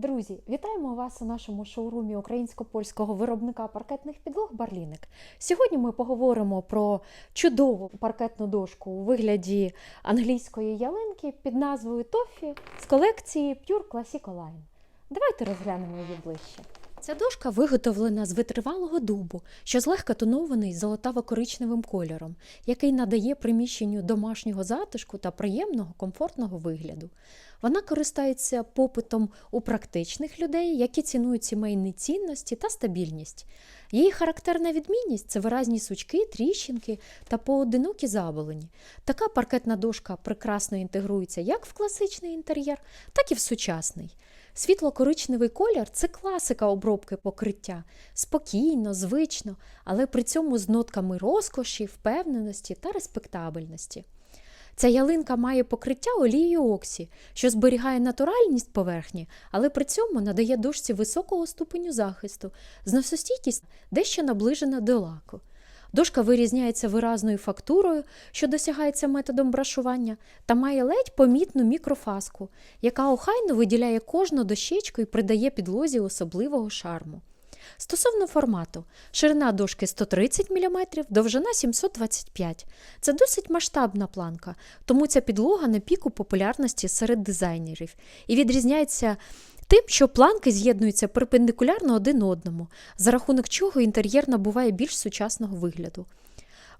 Друзі, вітаємо вас у нашому шоурумі українсько-польського виробника паркетних підлог Барліник. Сьогодні ми поговоримо про чудову паркетну дошку у вигляді англійської ялинки під назвою Тофі з колекції Pure Classic Line. Давайте розглянемо її ближче. Ця дошка виготовлена з витривалого дубу, що злегка тонований золотаво-коричневим кольором, який надає приміщенню домашнього затишку та приємного комфортного вигляду. Вона користається попитом у практичних людей, які цінують сімейні цінності та стабільність. Її характерна відмінність це виразні сучки, тріщинки та поодинокі заболені. Така паркетна дошка прекрасно інтегрується як в класичний інтер'єр, так і в сучасний. Світло-коричневий колір це класика обробки покриття. Спокійно, звично, але при цьому з нотками розкоші, впевненості та респектабельності. Ця ялинка має покриття олією оксі, що зберігає натуральність поверхні, але при цьому надає дошці високого ступеню захисту, зносостійкість дещо наближена до лаку. Дошка вирізняється виразною фактурою, що досягається методом брашування, та має ледь помітну мікрофаску, яка охайно виділяє кожну дощечку і придає підлозі особливого шарму. Стосовно формату, ширина дошки 130 мм, довжина 725 Це досить масштабна планка, тому ця підлога на піку популярності серед дизайнерів і відрізняється тим, що планки з'єднуються перпендикулярно один одному, за рахунок чого інтер'єр набуває більш сучасного вигляду.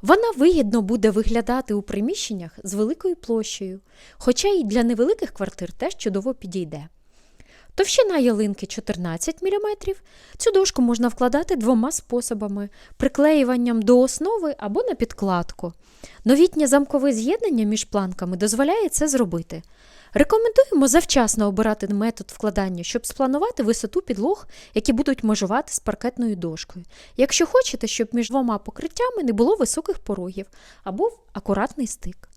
Вона вигідно буде виглядати у приміщеннях з великою площею, хоча й для невеликих квартир теж чудово підійде. Товщина ялинки 14 мм. Цю дошку можна вкладати двома способами: приклеюванням до основи або на підкладку. Новітнє замкове з'єднання між планками дозволяє це зробити. Рекомендуємо завчасно обирати метод вкладання, щоб спланувати висоту підлог, які будуть межувати з паркетною дошкою. Якщо хочете, щоб між двома покриттями не було високих порогів або акуратний стик.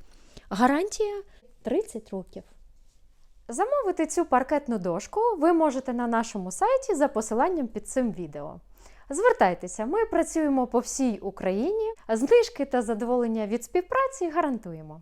Гарантія 30 років. Замовити цю паркетну дошку ви можете на нашому сайті за посиланням під цим відео. Звертайтеся, ми працюємо по всій Україні, знижки та задоволення від співпраці гарантуємо.